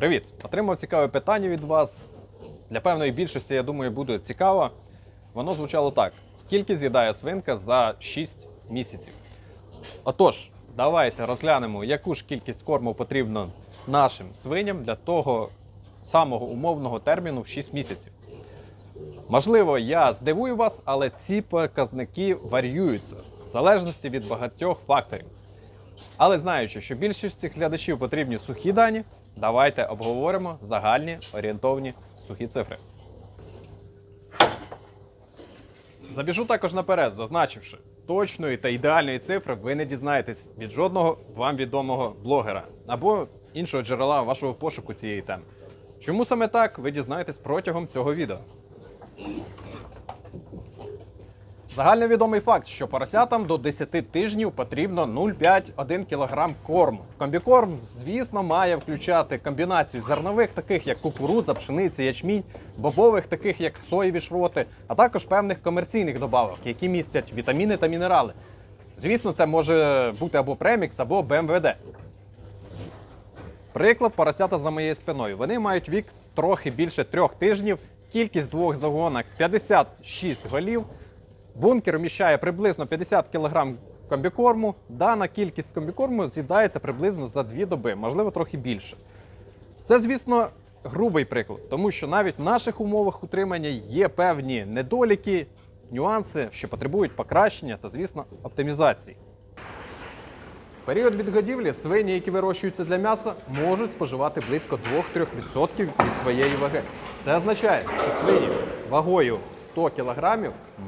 Привіт! Отримав цікаве питання від вас. Для певної більшості, я думаю, буде цікаво. Воно звучало так: скільки з'їдає свинка за 6 місяців? Отож, давайте розглянемо, яку ж кількість корму потрібно нашим свиням для того самого умовного терміну в 6 місяців. Можливо, я здивую вас, але ці показники варіюються в залежності від багатьох факторів. Але знаючи, що більшості глядачів потрібні сухі дані, давайте обговоримо загальні орієнтовні сухі цифри. Забіжу також наперед, зазначивши, точної та ідеальної цифри ви не дізнаєтесь від жодного вам відомого блогера або іншого джерела вашого пошуку цієї теми. Чому саме так, ви дізнаєтесь протягом цього відео. Загальновідомий факт, що поросятам до 10 тижнів потрібно 0,5-1 кг корму. Комбікорм, звісно, має включати комбінацію зернових, таких як кукурудза, пшениця, ячмінь, бобових, таких як соєві шроти, а також певних комерційних добавок, які містять вітаміни та мінерали. Звісно, це може бути або премікс, або БМВД. Приклад поросята за моєю спиною. Вони мають вік трохи більше трьох тижнів, кількість двох загонок 56 голів. Бункер вміщає приблизно 50 кг комбікорму. Дана кількість комбікорму з'їдається приблизно за дві доби, можливо, трохи більше. Це, звісно, грубий приклад, тому що навіть в наших умовах утримання є певні недоліки, нюанси, що потребують покращення та, звісно, оптимізації. Період відгодівлі свині, які вирощуються для м'яса, можуть споживати близько 2-3% від своєї ваги. Це означає, що свині вагою 100 кг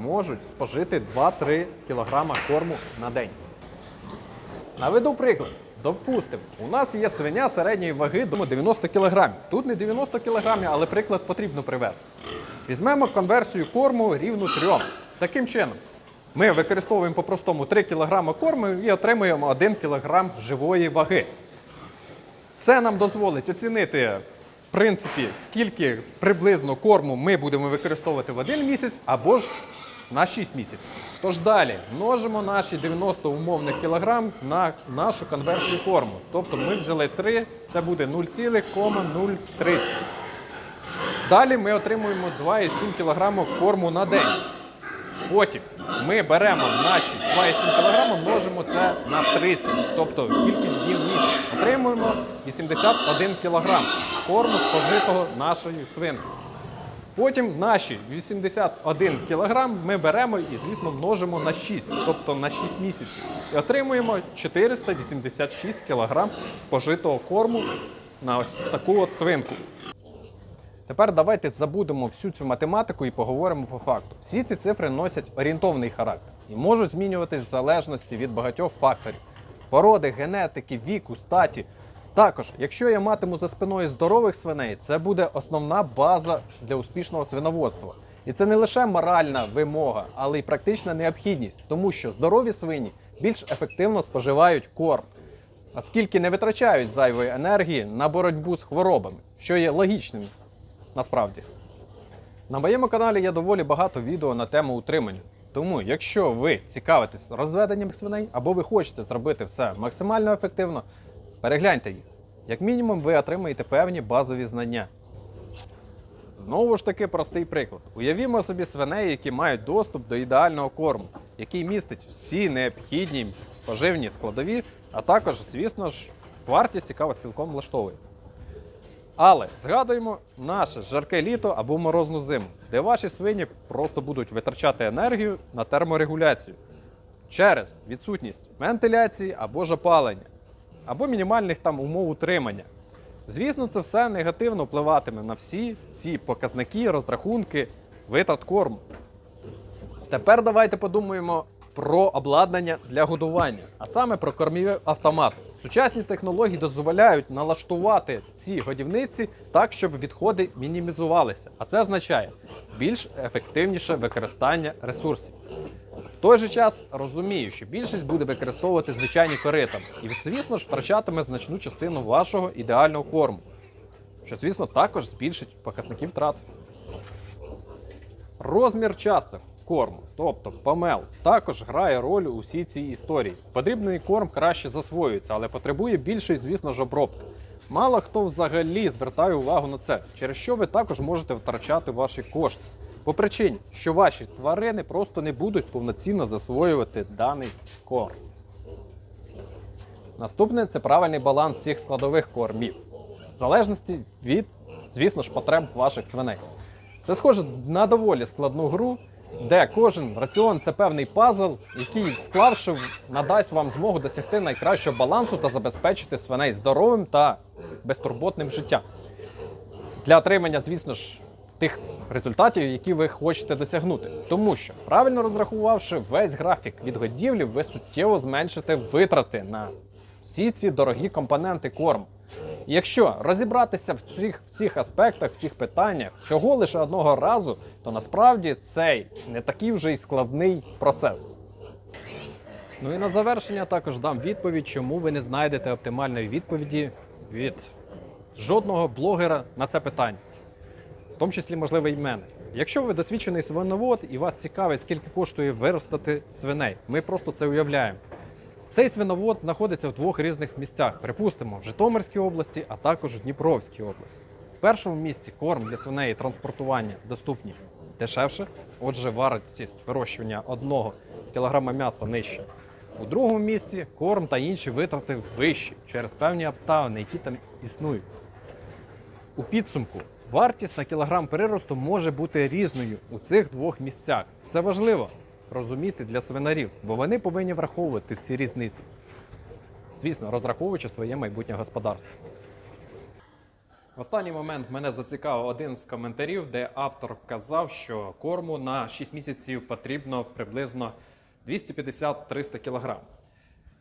можуть спожити 2-3 кг корму на день. Наведу приклад. Допустимо, у нас є свиня середньої ваги до 90 кг. Тут не 90 кг, але приклад потрібно привести. Візьмемо конверсію корму рівну 3. Таким чином, ми використовуємо по-простому 3 кг корму і отримуємо 1 кг живої ваги. Це нам дозволить оцінити, в принципі, скільки приблизно корму ми будемо використовувати в один місяць або ж на 6 місяців. Тож далі множимо наші 90 умовних кілограм на нашу конверсію корму. Тобто ми взяли 3, це буде 0,030. Далі ми отримуємо 2,7 кг корму на день. Потім ми беремо наші 2,7 кг, множимо це на 30, тобто кількість днів в місяць. Отримуємо 81 кг корму спожитого нашою свинкою. Потім наші 81 кг ми беремо і, звісно, множимо на 6, тобто на 6 місяців. І отримуємо 486 кг спожитого корму на ось таку от свинку. Тепер давайте забудемо всю цю математику і поговоримо по факту. Всі ці цифри носять орієнтовний характер і можуть змінюватись в залежності від багатьох факторів: породи, генетики, віку, статі. Також, якщо я матиму за спиною здорових свиней, це буде основна база для успішного свиноводства. І це не лише моральна вимога, але й практична необхідність, тому що здорові свині більш ефективно споживають корм, оскільки не витрачають зайвої енергії на боротьбу з хворобами, що є логічним насправді. На моєму каналі є доволі багато відео на тему утримання. Тому, якщо ви цікавитесь розведенням свиней або ви хочете зробити все максимально ефективно, перегляньте їх. Як мінімум, ви отримаєте певні базові знання. Знову ж таки, простий приклад. Уявімо собі свиней, які мають доступ до ідеального корму, який містить всі необхідні поживні складові, а також, звісно ж, вартість, яка вас цілком влаштовує. Але згадуємо наше жарке літо або морозну зиму, де ваші свині просто будуть витрачати енергію на терморегуляцію через відсутність вентиляції або ж опалення, або мінімальних там умов утримання. Звісно, це все негативно впливатиме на всі ці показники, розрахунки, витрат корму. Тепер давайте подумаємо про обладнання для годування, а саме про кормові автомати. Сучасні технології дозволяють налаштувати ці годівниці так, щоб відходи мінімізувалися. А це означає більш ефективніше використання ресурсів. В той же час розумію, що більшість буде використовувати звичайні корита, і, звісно ж, втрачатиме значну частину вашого ідеального корму, що, звісно, також збільшить показники втрат. Розмір часток корму, тобто помел, також грає роль у всій цій історії. Потрібний корм краще засвоюється, але потребує більшої, звісно ж, обробки. Мало хто взагалі звертає увагу на це, через що ви також можете втрачати ваші кошти. По причині, що ваші тварини просто не будуть повноцінно засвоювати даний корм. Наступне це правильний баланс всіх складових кормів, в залежності від, звісно ж, потреб ваших свиней. Це схоже на доволі складну гру, де кожен раціон це певний пазл, який, склавши, надасть вам змогу досягти найкращого балансу та забезпечити свиней здоровим та безтурботним життям. Для отримання, звісно ж, тих результатів, які ви хочете досягнути. Тому що, правильно розрахувавши весь графік від годівлі, ви суттєво зменшите витрати на всі ці дорогі компоненти корму. Якщо розібратися в цих всіх аспектах, в цих питаннях всього лише одного разу, то насправді цей не такий вже й складний процес. Ну і на завершення також дам відповідь, чому ви не знайдете оптимальної відповіді від жодного блогера на це питання, в тому числі, можливо, і мене. Якщо ви досвідчений свиновод і вас цікавить, скільки коштує виростити свиней, ми просто це уявляємо. Цей свиновод знаходиться в двох різних місцях. Припустимо, в Житомирській області, а також в Дніпровській області. В першому місці корм для свиней і транспортування доступні дешевше, отже, вартість вирощування одного кілограма м'яса нижча. У другому місці корм та інші витрати вищі через певні обставини, які там існують. У підсумку вартість на кілограм приросту може бути різною у цих двох місцях. Це важливо розуміти для свинарів, бо вони повинні враховувати ці різниці. Звісно, розраховуючи своє майбутнє господарство. В останній момент мене зацікавив один з коментарів, де автор вказав, що корму на 6 місяців потрібно приблизно 250-300 кг.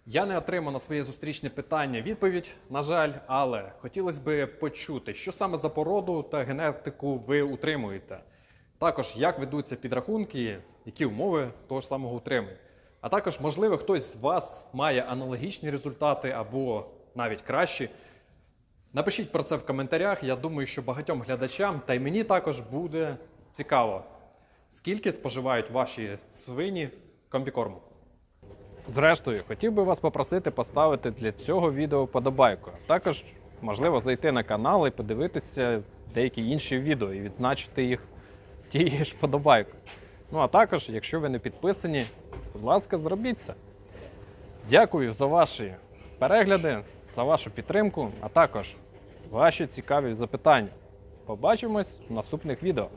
Я не отримав на своє зустрічне питання відповідь, на жаль, але хотілося б почути, що саме за породу та генетику ви утримуєте. Також як ведуться підрахунки, які умови того ж самого утримує. А також, можливо, хтось з вас має аналогічні результати або навіть кращі. Напишіть про це в коментарях. Я думаю, що багатьом глядачам, та й мені також буде цікаво, скільки споживають ваші свині комбікорму. Зрештою, хотів би вас попросити поставити для цього відео подобайку. Також можливо зайти на канал і подивитися деякі інші відео і відзначити їх тією ж подобайки. Ну а також, якщо ви не підписані, будь ласка, зробіть це. Дякую за ваші перегляди, за вашу підтримку, а також ваші цікаві запитання. Побачимось в наступних відео.